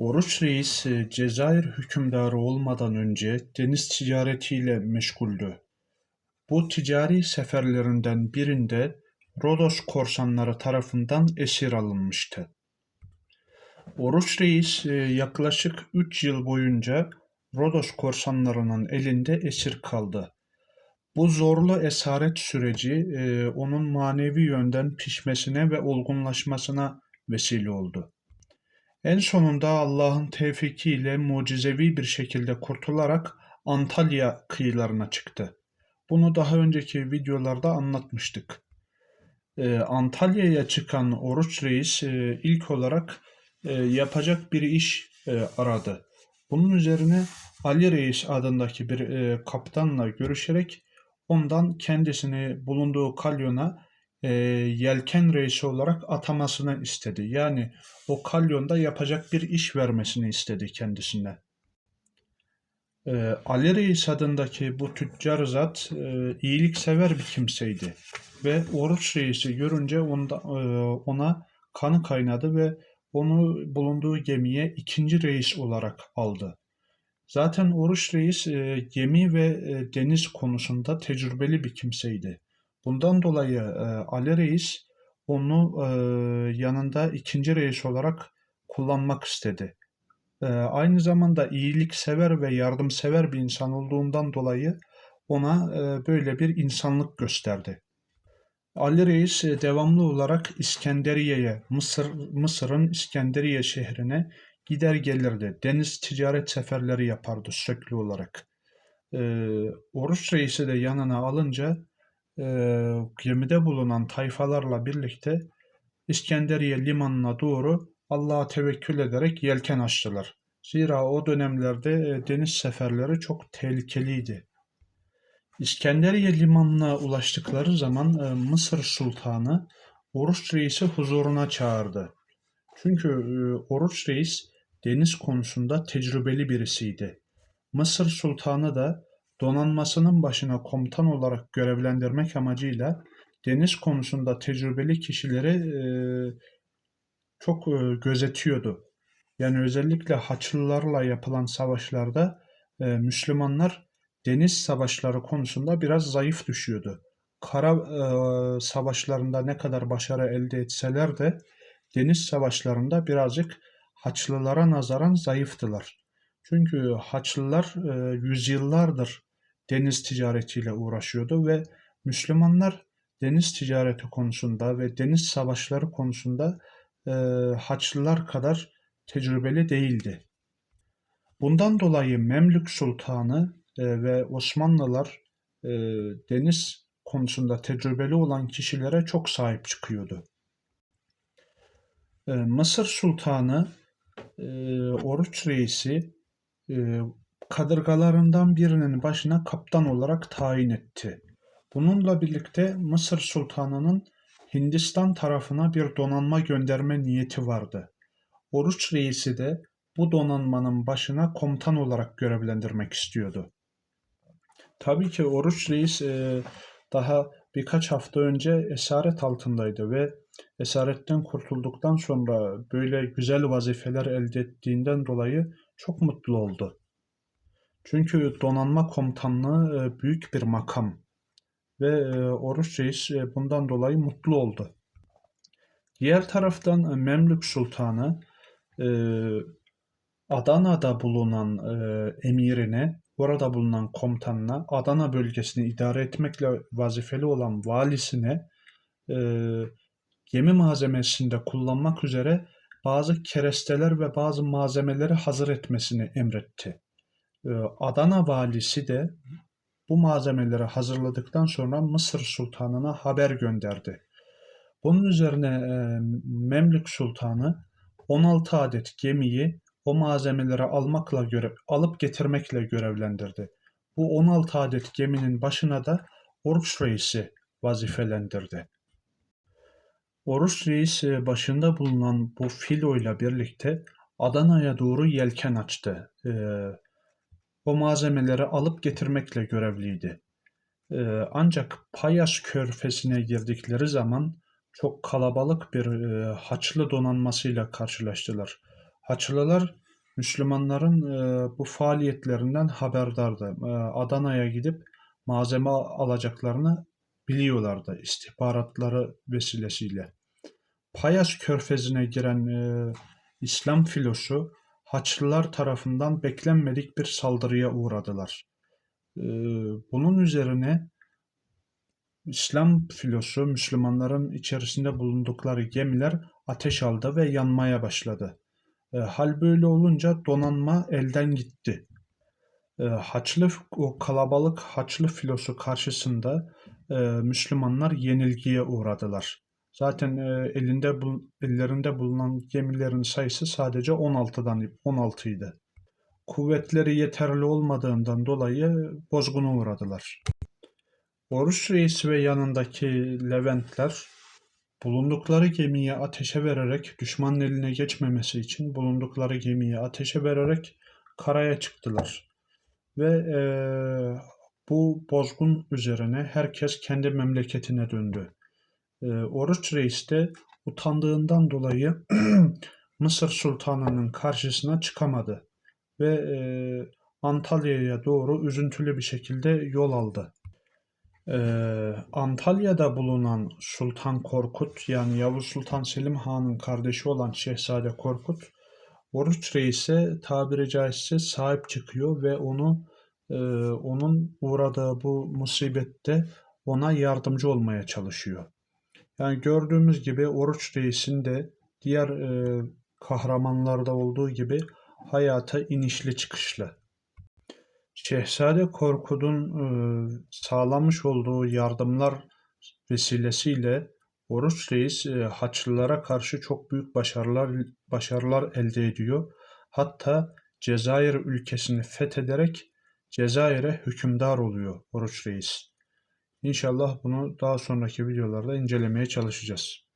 Oruç Reis Cezayir hükümdarı olmadan önce deniz ticaretiyle meşguldü. Bu ticari seferlerinden birinde Rodos korsanları tarafından esir alınmıştı. Oruç Reis yaklaşık 3 yıl boyunca Rodos korsanlarının elinde esir kaldı. Bu zorlu esaret süreci e, onun manevi yönden pişmesine ve olgunlaşmasına vesile oldu. En sonunda Allah'ın tevfikiyle mucizevi bir şekilde kurtularak Antalya kıyılarına çıktı. Bunu daha önceki videolarda anlatmıştık. Ee, Antalya'ya çıkan Oruç Reis e, ilk olarak e, yapacak bir iş e, aradı. Bunun üzerine Ali Reis adındaki bir e, kaptanla görüşerek ondan kendisini bulunduğu kalyona e, yelken reisi olarak atamasını istedi. Yani o kalyonda yapacak bir iş vermesini istedi kendisine. E, Ali Reis adındaki bu tüccar zat e, iyiliksever bir kimseydi. Ve Oruç Reis'i görünce onda, e, ona kanı kaynadı ve onu bulunduğu gemiye ikinci reis olarak aldı. Zaten Oruç Reis e, gemi ve e, deniz konusunda tecrübeli bir kimseydi. Bundan dolayı e, Ali Reis onu e, yanında ikinci reis olarak kullanmak istedi. E, aynı zamanda iyiliksever ve yardımsever bir insan olduğundan dolayı ona e, böyle bir insanlık gösterdi. Ali Reis e, devamlı olarak İskenderiye'ye, Mısır Mısır'ın İskenderiye şehrine gider gelirdi. Deniz ticaret seferleri yapardı sürekli olarak. E, Oruç Reis'i de yanına alınca gemide bulunan tayfalarla birlikte İskenderiye limanına doğru Allah'a tevekkül ederek yelken açtılar. Zira o dönemlerde e, deniz seferleri çok tehlikeliydi. İskenderiye limanına ulaştıkları zaman e, Mısır Sultanı Oruç Reis'i huzuruna çağırdı. Çünkü e, Oruç Reis deniz konusunda tecrübeli birisiydi. Mısır Sultanı da donanmasının başına komutan olarak görevlendirmek amacıyla deniz konusunda tecrübeli kişileri e, çok e, gözetiyordu. Yani özellikle Haçlılarla yapılan savaşlarda e, Müslümanlar deniz savaşları konusunda biraz zayıf düşüyordu. Kara e, savaşlarında ne kadar başarı elde etseler de deniz savaşlarında birazcık Haçlılara nazaran zayıftılar. Çünkü Haçlılar e, yüzyıllardır deniz ticaretiyle uğraşıyordu ve Müslümanlar deniz ticareti konusunda ve deniz savaşları konusunda e, Haçlılar kadar tecrübeli değildi. Bundan dolayı Memlük Sultanı e, ve Osmanlılar e, deniz konusunda tecrübeli olan kişilere çok sahip çıkıyordu. E, Mısır Sultanı e, Oruç Reis'i e, kadırgalarından birinin başına kaptan olarak tayin etti. Bununla birlikte Mısır Sultanı'nın Hindistan tarafına bir donanma gönderme niyeti vardı. Oruç Reis'i de bu donanmanın başına komutan olarak görevlendirmek istiyordu. Tabii ki Oruç Reis e, daha birkaç hafta önce esaret altındaydı ve esaretten kurtulduktan sonra böyle güzel vazifeler elde ettiğinden dolayı çok mutlu oldu. Çünkü donanma komutanlığı e, büyük bir makam ve e, Oruç Reis e, bundan dolayı mutlu oldu. Diğer taraftan Memlük Sultanı Adana'da bulunan emirine, orada bulunan komutanına, Adana bölgesini idare etmekle vazifeli olan valisine gemi malzemesinde kullanmak üzere bazı keresteler ve bazı malzemeleri hazır etmesini emretti. Ee, Adana valisi de bu malzemeleri hazırladıktan sonra Mısır sultanına haber gönderdi. Bunun üzerine e, Memlük sultanı 16 adet gemiyi o malzemeleri almakla göre alıp getirmekle görevlendirdi. Bu 16 adet geminin başına da Oruç Reis'i vazifelendirdi. Oruç Reis başında bulunan bu filoyla birlikte Adana'ya doğru yelken açtı. Ee, o malzemeleri alıp getirmekle görevliydi. Ee, ancak Payas körfesine girdikleri zaman çok kalabalık bir e, Haçlı donanmasıyla karşılaştılar. Haçlılar Müslümanların e, bu faaliyetlerinden haberdardı. E, Adana'ya gidip malzeme alacaklarını biliyorlardı istihbaratları vesilesiyle. Payas körfezine giren İslam filosu Haçlılar tarafından beklenmedik bir saldırıya uğradılar. E, bunun üzerine İslam filosu Müslümanların içerisinde bulundukları gemiler ateş aldı ve yanmaya başladı. E, hal böyle olunca donanma elden gitti. E, Haçlı o kalabalık Haçlı filosu karşısında e, Müslümanlar yenilgiye uğradılar. Zaten e, elinde bul- ellerinde bulunan gemilerin sayısı sadece 16'dan 16 idi. Kuvvetleri yeterli olmadığından dolayı bozguna uğradılar. Oruç Reis ve yanındaki Leventler bulundukları gemiyi ateşe vererek düşmanın eline geçmemesi için bulundukları gemiyi ateşe vererek karaya çıktılar. Ve eee, bu bozgun üzerine herkes kendi memleketine döndü. Eee, Oruç Reis de utandığından dolayı Mısır Sultanı'nın karşısına çıkamadı ve eee, Antalya'ya doğru üzüntülü bir şekilde yol aldı. Ee, Antalya'da bulunan Sultan Korkut yani Yavuz Sultan Selim Han'ın kardeşi olan Şehzade Korkut Oruç Reis'e tabiri caizse sahip çıkıyor ve onu e, onun uğradığı bu musibette ona yardımcı olmaya çalışıyor. Yani gördüğümüz gibi Oruç Reis'in de diğer e, kahramanlarda olduğu gibi hayata inişli çıkışlı. Şehzade Korkut'un e, sağlamış olduğu yardımlar vesilesiyle Oruç Reis e, Haçlılara karşı çok büyük başarılar başarılar elde ediyor. Hatta Cezayir ülkesini fethederek Cezayir'e hükümdar oluyor Oruç Reis. İnşallah bunu daha sonraki videolarda incelemeye çalışacağız.